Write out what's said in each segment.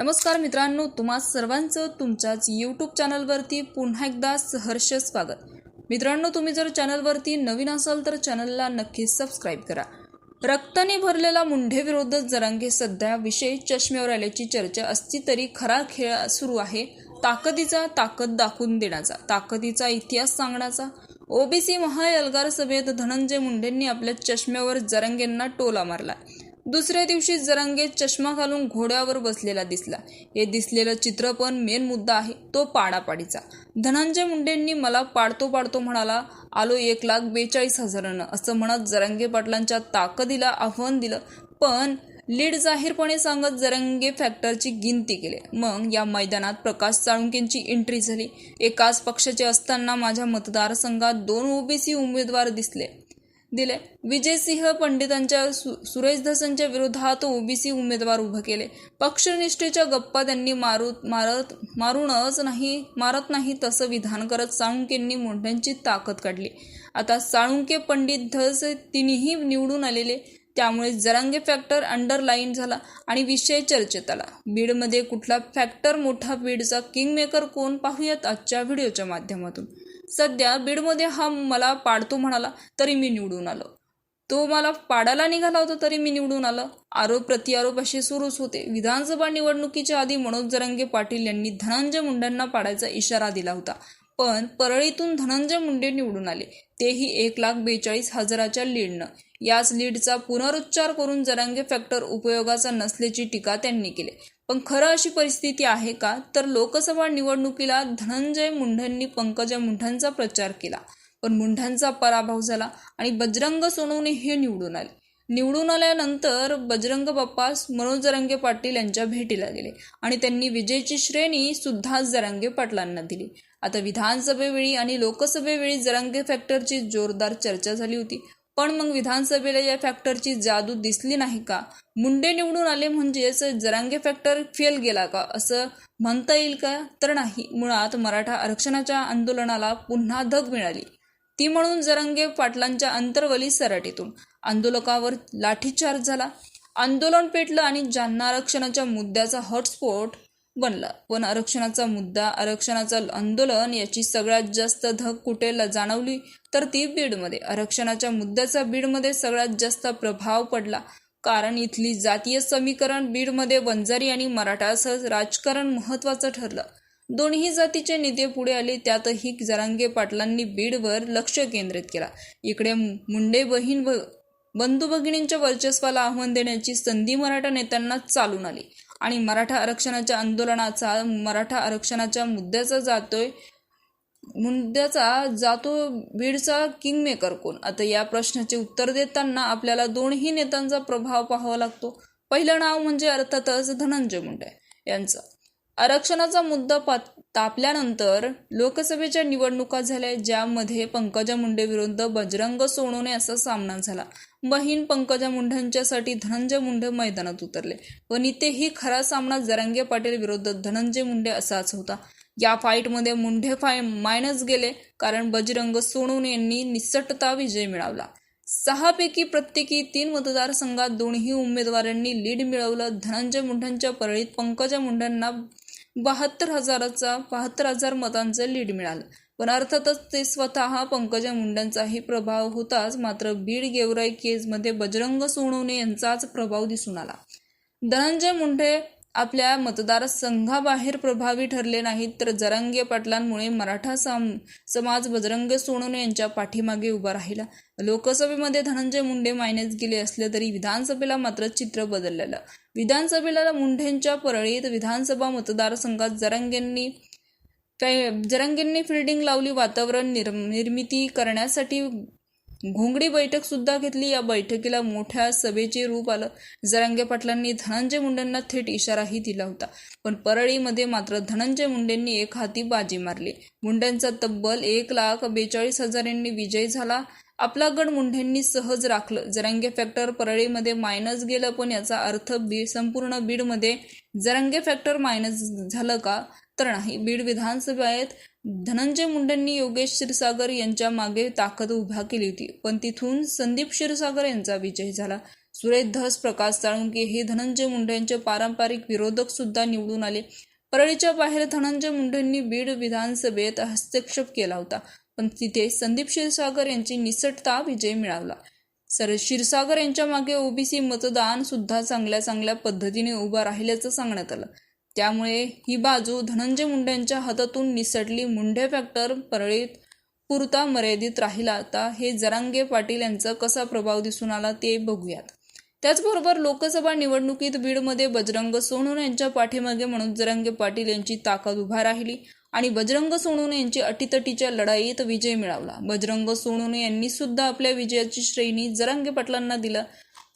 नमस्कार मित्रांनो तुम्हा सर्वांचं तुमच्याच यूट्यूब चॅनलवरती पुन्हा एकदा सहर्ष स्वागत. मित्रांनो तुम्ही जर चॅनलवरती नवीन असाल तर चॅनलला नक्कीच सबस्क्राईब करा. रक्ताने भरलेला मुंढेविरोध जरांगे सध्या विषय चष्म्यावर आल्याची चर्चा असती तरी खरा खेळ सुरू आहे. ताकदीचा ताकद दाखवून देण्याचा ताकदीचा इतिहास सांगण्याचा. ओबीसी महाएल्गार सभेत धनंजय मुंडेंनी आपल्या चष्म्यावर जरंगेंना टोला मारला. दुसऱ्या दिवशी जरंगे चष्मा घालून घोड्यावर बसलेला दिसला. हे दिसलेलं चित्र पण मेन मुद्दा आहे तो पाडापाडीचा. धनंजय मुंडेंनी मला पाडतो पाडतो म्हणाला आलो एक लाख बेचाळीस हजारानं असं म्हणत जरंगे पाटलांच्या ताकदीला आव्हान दिलं. पण लीड जाहीरपणे सांगत जरंगे फॅक्टरची गिनती केली. मग या मैदानात प्रकाश साळुंकेंची एंट्री झाली. एकाच पक्षाचे असताना माझ्या मतदारसंघात दोन ओबीसी उमेदवार दिसले. दिले. विजयसिंह पंडितांच्या सु सुरेश धसनच्या विरोधात ओबीसी उमेदवार उभं केले. पक्षनिष्ठेच्या गप्पा त्यांनी मारू मारत मारूनच नाही मारत नाही तसं विधान करत साळुंकेंनी मोठ्यांची ताकद काढली. आता साळुंके पंडित धस तिन्ही निवडून आलेले. त्यामुळे जरांगे फॅक्टर अंडरलाईन झाला आणि विषय चर्चेत आला. बीडमध्ये कुठला फॅक्टर मोठा बीडचा किंगमेकर कोण पाहूयात आजच्या व्हिडिओच्या माध्यमातून. सध्या बीडमध्ये हा मला पाडतो म्हणाला तरी मी निवडून आलो. तो मला पाडायला निघाला होता तरी मी निवडून आलं. आरोप प्रतिआरोप असे सुरूच होते. विधानसभा निवडणुकीच्या आधी मनोज जरंगे पाटील यांनी धनंजय मुंडेंना पाडायचा इशारा दिला होता. पण परळीतून धनंजय मुंडे निवडून आले. तेही एक लाख बेचाळीस हजाराच्या लीडनं. याच लीडचा पुनरुच्चार करून जरांगे फॅक्टर उपयोगाचा नसल्याची टीका त्यांनी केली. पण खरं अशी परिस्थिती आहे का? तर लोकसभा निवडणुकीला धनंजय मुंढेंनी पंकजा मुंढांचा प्रचार केला. पण मुंढांचा पराभव झाला आणि बजरंग सोनवणे हे निवडून आले. निवडून आल्यानंतर बजरंग बाप्पा मनोज जरांगे पाटील यांच्या भेटीला गेले आणि त्यांनी विजयची श्रेणी सुद्धा जरांगे पाटलांना दिली. आता विधानसभेवेळी आणि लोकसभेवेळी जरांगे फॅक्टरची जोरदार चर्चा झाली होती. पण मग विधानसभेला या फॅक्टरची जादू दिसली नाही का? मुंडे निवडून आले म्हणजेच जरांगे फॅक्टर फेल गेला का? असं म्हणता येईल का? तर नाही. मुळात मराठा आरक्षणाच्या आंदोलनाला पुन्हा धग मिळाली. ती म्हणून जरंगे पाटलांच्या अंतर्वली सराटीतून. आंदोलकावर लाठीचार्ज झाला. आंदोलन पेटलं आणि ज्यांना आरक्षणाच्या मुद्द्याचा हॉटस्पॉट बनला. पण आरक्षणाचा मुद्दा आरक्षणाचं आंदोलन याची सगळ्यात जास्त धग कुठेला जाणवली? तर ती बीडमध्ये. आरक्षणाच्या मुद्द्याचा बीडमध्ये सगळ्यात जास्त प्रभाव पडला. कारण इथली जातीय समीकरण बीडमध्ये वंजारी आणि मराठासह राजकारण महत्वाचं ठरलं. दोन्ही जातीचे नेते पुढे आले त्यातही जरांगे पाटलांनी बीडवर लक्ष केंद्रित केला. इकडे मुंडे बहीण बंधू भगिनींच्या वर्चस्वाला आव्हान देण्याची संधी मराठा नेत्यांना चालून आली. आणि मराठा आरक्षणाच्या आंदोलनाचा मराठा आरक्षणाच्या मुद्द्याचा जातोय मुद्द्याचा जातो बीडचा किंगमेकर कोण? आता या प्रश्नाचे उत्तर देताना आपल्याला दोनही नेत्यांचा प्रभाव पाहावा लागतो. पहिलं नाव म्हणजे अर्थातच धनंजय मुंडे यांचं. आरक्षणाचा मुद्दा पात तापल्यानंतर लोकसभेच्या निवडणुका झाल्या ज्यामध्ये पंकजा मुंडे विरुद्ध बजरंग सोनवणे असा सामना झाला. बहीण पंकजा मुंढेंच्यासाठी धनंजय मुंडे मैदानात उतरले. पण इथेही खरा सामना जरांगे पाटील विरुद्ध धनंजय मुंडे असाच होता. या फाईटमध्ये मुंढे फाय मायनस गेले कारण बजरंग सोनवणे यांनी निसटता विजय मिळवला. सहापैकी प्रत्येकी तीन मतदारसंघात दोन्ही उमेदवारांनी लीड मिळवलं. धनंजय मुंडेंच्या परळीत पंकजा मुंडेंना बहात्तर हजाराचा बहात्तर हजार मतांचं लीड मिळालं. पण अर्थातच ते स्वतः पंकजा मुंडेंचाही प्रभाव होताच मात्र बीड गेवराई केसमध्ये बजरंग सोनवणे यांचाच प्रभाव दिसून आला. धनंजय मुंडे आपल्या मतदारसंघाबाहेर प्रभावी ठरले नाहीत तर जरांगे पाटलांमुळे मराठा सम समाज बजरंग सोनवणे यांच्या पाठीमागे उभा राहिला. लोकसभेमध्ये धनंजय मुंडे मायनेच गेले असले तरी विधानसभेला मात्र चित्र बदललेलं विधानसभेला मुंढेंच्या परळीत विधानसभा मतदारसंघात जरांगेंनी जरांगेंनी फिल्डिंग लावली वातावरण निर्मिती करण्यासाठी घोंगडी बैठक सुद्धा घेतली. या बैठकीला मोठ्या सभेचे रूप आलं. जरांगे पाटलांनी धनंजय मुंडेंना थेट इशाराही दिला होता. पण परळीमध्ये मात्र धनंजय मुंडेंनी एक हाती बाजी मारली. मुंडेंचा तब्बल एक लाख बेचाळीस हजारांनी विजय झाला. आपला गड मुंढेंनी सहज राखलं. जरांगे फॅक्टर परळीमध्ये मायनस गेलं पण याचा अर्थ बीड संपूर्ण बीडमध्ये जरांगे फॅक्टर मायनस झालं का? तर नाही. बीड विधानसभेत धनंजय मुंडेंनी योगेश क्षीरसागर यांच्या मागे ताकद उभा केली होती पण तिथून संदीप क्षीरसागर यांचा विजय झाला. सुरेश धस प्रकाश साळुंके हे धनंजय मुंडे यांचे पारंपरिक विरोधक सुद्धा निवडून आले. परळीच्या बाहेर धनंजय मुंडेंनी बीड विधानसभेत हस्तक्षेप केला होता पण तिथे संदीप क्षीरसागर यांची निसटता विजय मिळवला सर क्षीरसागर यांच्या मागे ओबीसी मतदान सुद्धा चांगल्या चांगल्या पद्धतीने उभं राहिल्याचं सांगण्यात आलं. त्यामुळे ही बाजू धनंजय मुंडेंच्या हातातून निसटली. मुंडे फॅक्टर परळीत पुरता मर्यादित राहिला आता. हे जरांगे पाटील यांचा कसा प्रभाव दिसून आला ते बघूयात. त्याचबरोबर लोकसभा निवडणुकीत बीडमध्ये बजरंग सोनून यांच्या पाठीमागे म्हणून जरांगे पाटील यांची ताकद उभा राहिली आणि बजरंग सोनून यांची अटीतटीच्या लढाईत विजय मिळवला. बजरंग सोनून यांनी सुद्धा आपल्या विजयाची श्रेणी जरांगे पाटलांना दिला.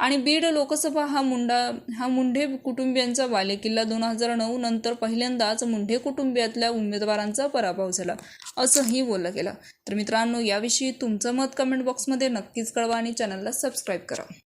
आणि बीड लोकसभा हा मुंडा हा मुंढे कुटुंबियांचा बालेकिल्ला दोन हजार नऊ नंतर पहिल्यांदाच मुंढे कुटुंबियातल्या उमेदवारांचा पराभव झाला असंही बोललं गेलं. तर मित्रांनो याविषयी तुमचं मत कमेंट बॉक्समध्ये नक्कीच कळवा आणि चॅनलला सबस्क्राईब करा.